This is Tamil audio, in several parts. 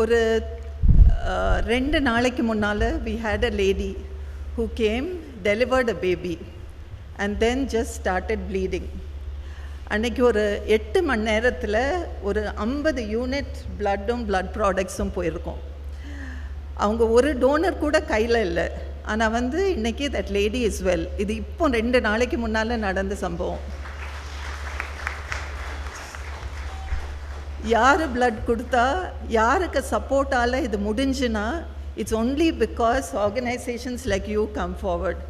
ஒரு ரெண்டு நாளைக்கு முன்னால் we had a lady who came delivered a baby and then just started bleeding அன்னைக்கு ஒரு எட்டு மணி நேரத்தில் ஒரு ஐம்பது யூனிட் ப்ளட்டும் ப்ளட் ப்ராடக்ட்ஸும் போயிருக்கோம். அவங்க ஒரு டோனர் கூட கையில் இல்லை. ஆனால் வந்து இன்றைக்கி தட் லேடி இஸ் வெல் இது இப்போ ரெண்டு நாளைக்கு முன்னால் நடந்த சம்பவம். யார் பிளட் கொடுத்தா யாருக்கு சப்போர்ட்டால் இது முடிஞ்சுன்னா it's only because organisations like you come forward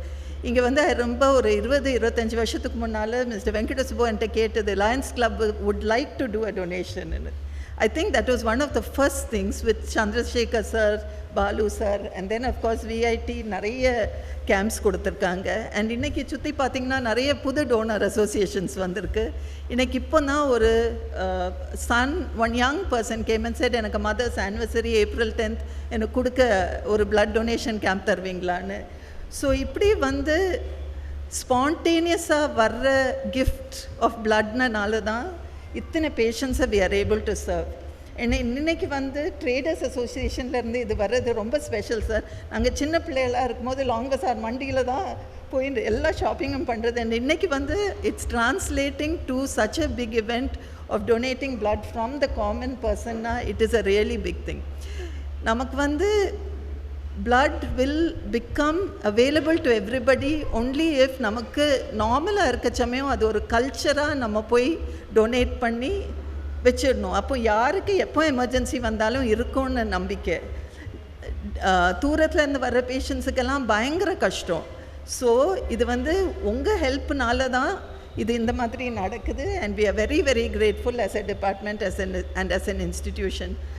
இங்கே வந்து ரொம்ப ஒரு இருபது இருபத்தஞ்சி வருஷத்துக்கு முன்னால் மிஸ்டர் வெங்கட என்கிட்ட கேட்டது lions club would like to do a donation I think that was one of the first things with Chandrasekhar sir, Balu sir, and then of course VIT நிறைய கேம்ப்ஸ் கொடுத்துருக்காங்க. அண்ட் இன்னைக்கு சுற்றி பார்த்தீங்கன்னா நிறைய புது டோனர் அசோசியேஷன்ஸ் வந்திருக்கு. இன்னைக்கு இப்போ தான் ஒரு son one young person came and said எனக்கு மதர்ஸ் ஆனிவர்சரி ஏப்ரல் டென்த் எனக்கு கொடுக்க ஒரு பிளட் டொனேஷன் கேம்ப் தருவீங்களான்னு. ஸோ இப்படி வந்து ஸ்பான்டேனியஸாக வர்ற கிஃப்ட் ஆஃப் பிளட்னால தான் இத்தனை பேஷண்ட்ஸை we are able to serve என்ன இன்னைக்கு வந்து ட்ரேடர்ஸ் அசோசியேஷன்லேருந்து இது வர்றது ரொம்ப ஸ்பெஷல் சார் நாங்கள் சின்ன பிள்ளைகளாக இருக்கும்போது லாங்க சார் மண்டியில் தான் போய் எல்லா ஷாப்பிங்கும் பண்ணுறது அண்ட் இன்றைக்கி வந்து it's translating to such a big event of donating blood from the common பர்சன்னா it is a really big thing நமக்கு வந்து blood will become available to everybody only if நமக்கு நார்மலாக இருக்க சமயம் அது ஒரு கல்ச்சராக நம்ம போய் டொனேட் பண்ணி வச்சிடணும். அப்போ யாருக்கு எப்போ எமர்ஜென்சி வந்தாலும் இருக்கும்னு நம்பிக்கை. தூரத்தில் இருந்து வர்ற பேஷண்ட்ஸுக்கெல்லாம் பயங்கர கஷ்டம். ஸோ இது வந்து உங்கள் ஹெல்ப்னால தான் இது இந்த மாதிரி நடக்குது. And we are very very grateful as a department as an and as an institution.